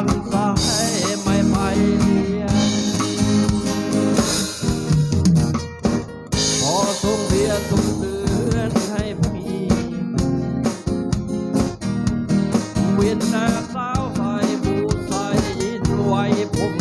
านสายไม่ไปเรียนพอส่งเรียร์ส่งเดือนให้พี่เวียนหน้าสาวใส่บูใส่ยินไว้ผม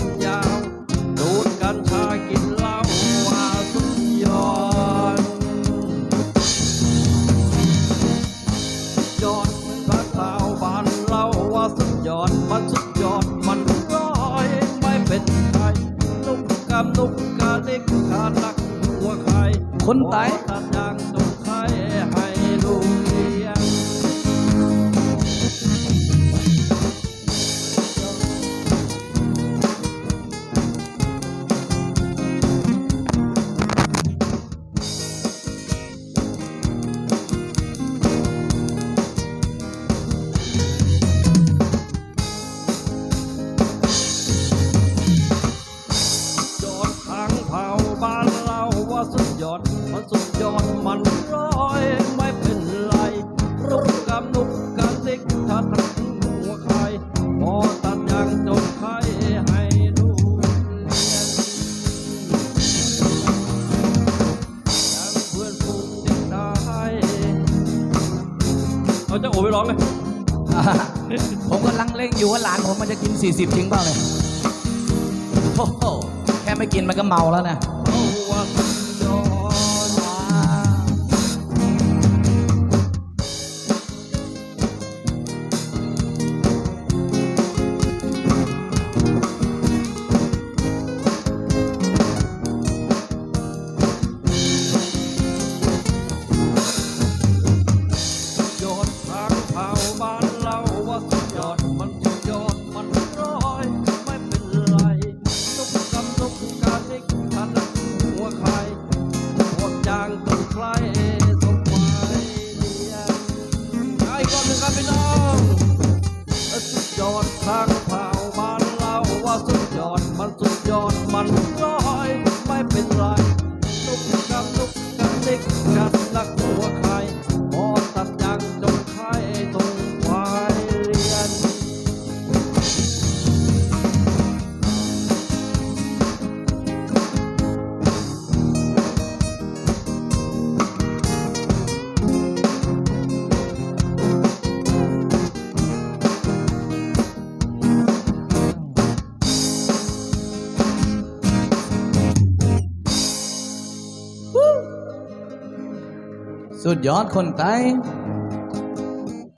ำนุกกาเด็กขาดนักหัวใครคนตาย ยอด มันสุดยอด มันร้อยไม่เป็นไรรุกกับนุกกับเด็กถ้าทั้งหัวใครพอตัดยางจนไข่ให้ดูเรียนยังเพื่อนฝูงเด็กได้เอาจะโอ้ไปร้องเลยผมกำลังเล่งอยู่ว่าหลานผมมันจะกิน 40 จริงเปล่าเนี่ยโอ้โหแค่ไม่กินมันก็เมาแล้วนะเจางต้นใครสมไว้เรียงอ้ก่อนหนึ่งครับพี่น้องสุดยอดทางเผาบ้านเราว่าสุดยอดมันสุดยอดมัน สุดยอดคนไทย